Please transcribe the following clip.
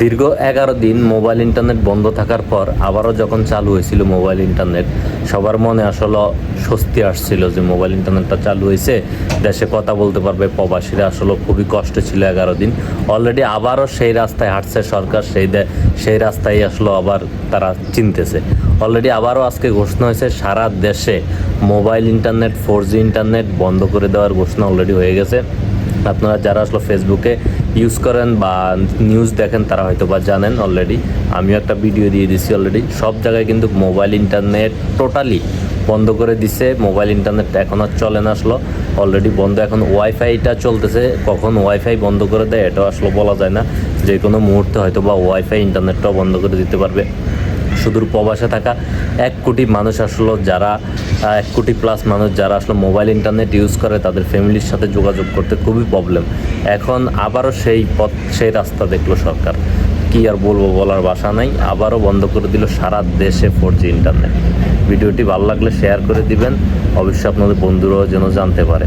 দীর্ঘ এগারো দিন মোবাইল ইন্টারনেট বন্ধ থাকার পর আবারও যখন চালু হয়েছিল মোবাইল ইন্টারনেট, সবার মনে আসলে স্বস্তি আসছিল যে মোবাইল ইন্টারনেটটা চালু হয়েছে। দেশে কথা বলতে পারবে, প্রবাসীরা আসলে খুবই কষ্ট ছিল এগারো দিন। অলরেডি আবারও সেই রাস্তায় হাঁটছে সরকার, সেই সেই রাস্তায় আসলে আবার তারা চিনতেছে। অলরেডি আবারও আজকে ঘোষণা হয়েছে, সারা দেশে mobile internet, four G internet বন্ধ করে দেওয়ার ঘোষণা অলরেডি হয়ে গেছে। আপনারা যারা আসলে ফেসবুকে ইউজ করেন বা নিউজ দেখেন, তারা হয়তো বা জানেন অলরেডি আমিও একটা ভিডিও দিয়ে দিছি অলরেডি সব জায়গায় কিন্তু মোবাইল ইন্টারনেট টোটালি বন্ধ করে দিছে। মোবাইল ইন্টারনেট এখন আর চলে না আসলো। অলরেডি বন্ধ। এখন ওয়াইফাইটা চলতেছে। কখন ওয়াইফাই বন্ধ করে দেয়, এটাও আসলে বলা যায় না। যে কোনো মুহূর্তে হয়তো বা ওয়াইফাই ইন্টারনেটটাও বন্ধ করে দিতে পারবে। সুদূর প্রবাসে থাকা এক কোটি মানুষ আসলে যারা এক কোটি প্লাস মানুষ যারা আসলে মোবাইল ইন্টারনেট ইউজ করে, তাদের ফ্যামিলির সাথে যোগাযোগ করতে খুবই প্রবলেম এখন আবারও সেই পথ, সেই রাস্তা দেখল সরকার। কি আর বলব বলার বাসা নাই, আবারও বন্ধ করে দিল সারা দেশে ফোর জি ইন্টারনেট ভিডিওটি ভালো লাগলে শেয়ার করে দিবেন, অবশ্যই আপনাদের বন্ধুরাও যেন জানতে পারে।